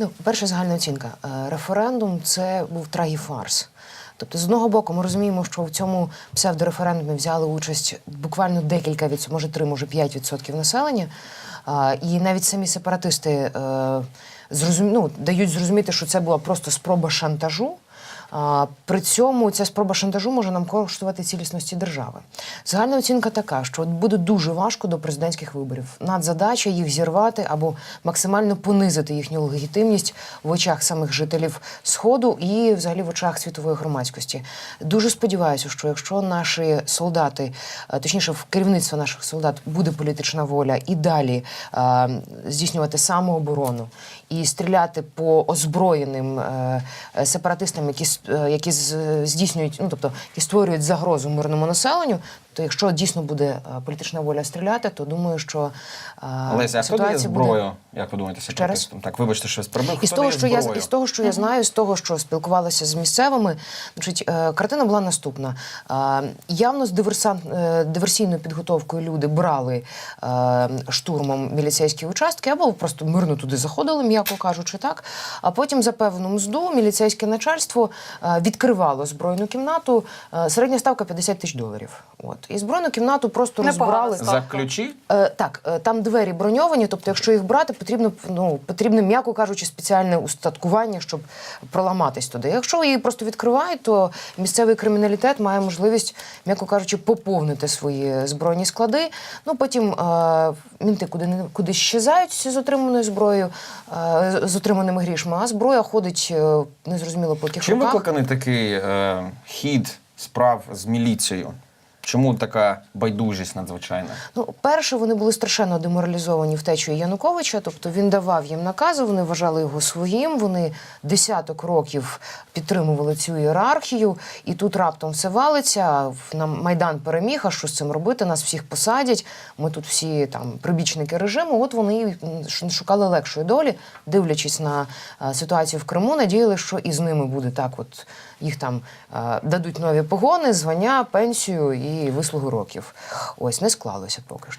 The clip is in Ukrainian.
Ну, перша загальна оцінка. Е, Референдум це був трагіфарс. Тобто, з одного боку, ми розуміємо, що в цьому псевдореферендумі взяли участь буквально декілька від може 3, може 5 відсотків населення. І навіть самі сепаратисти е, зрозум... ну, дають зрозуміти, що це була просто спроба шантажу. При цьому ця спроба шантажу може нам коштувати цілісності держави. Загальна оцінка така, що буде дуже важко до президентських виборів. Надзадача їх зірвати або максимально понизити їхню легітимність в очах самих жителів Сходу і взагалі в очах світової громадськості. Дуже сподіваюся, що якщо наші солдати, е, точніше, в керівництво наших солдат буде політична воля і далі е, здійснювати самооборону і стріляти по озброєним е, сепаратистам, які які здійснюють, ну тобто які створюють загрозу мирному населенню. То якщо дійсно буде е, політична воля стріляти, то думаю, що е, Олеся, а хто дає ситуація буде зброю, як ви думаєте, раз? Так, вибачте, що я перебив. і того, що я зброю? і з того, що я знаю, з того, що спілкувалася з місцевими, значить, е, картина була наступна. Е, Явно з диверсант, е, диверсійною підготовкою люди брали е, штурмом міліцейські участки або просто мирно туди заходили, м'яко кажучи, так. А потім за певну мзду міліцейське начальство е, відкривало збройну кімнату. Е, Середня ставка 50 тисяч доларів. От і збройну кімнату просто Непогана розбирали. ставка. За ключі? Е, так, е, там двері броньовані, тобто, якщо їх брати, потрібно ну потрібно, м'яко кажучи, спеціальне устаткування, щоб проламатись туди. Якщо її просто відкривають, то місцевий криміналітет має можливість, м'яко кажучи, поповнити свої збройні склади. Ну потім е, мінти куди не куди щезають з отриманою зброєю, е, з отриманими грішми, а зброя ходить е, незрозуміло по яких руках. Викликаний такий е, хід справ з міліцією? Чому така байдужість надзвичайна? Ну, перше, вони були страшенно деморалізовані втечею Януковича. Тобто він давав їм накази, вони вважали його своїм. Вони десяток років підтримували цю ієрархію, і тут раптом все валиться. Нам майдан переміг. А що з цим робити? Нас всіх посадять. Ми тут всі там прибічники режиму. От вони шукали легшої долі, дивлячись на е, ситуацію в Криму, надіяли, що і з ними буде так. От їх там е, дадуть нові погони, звання, пенсію і вислугу років. Ось не склалося поки що.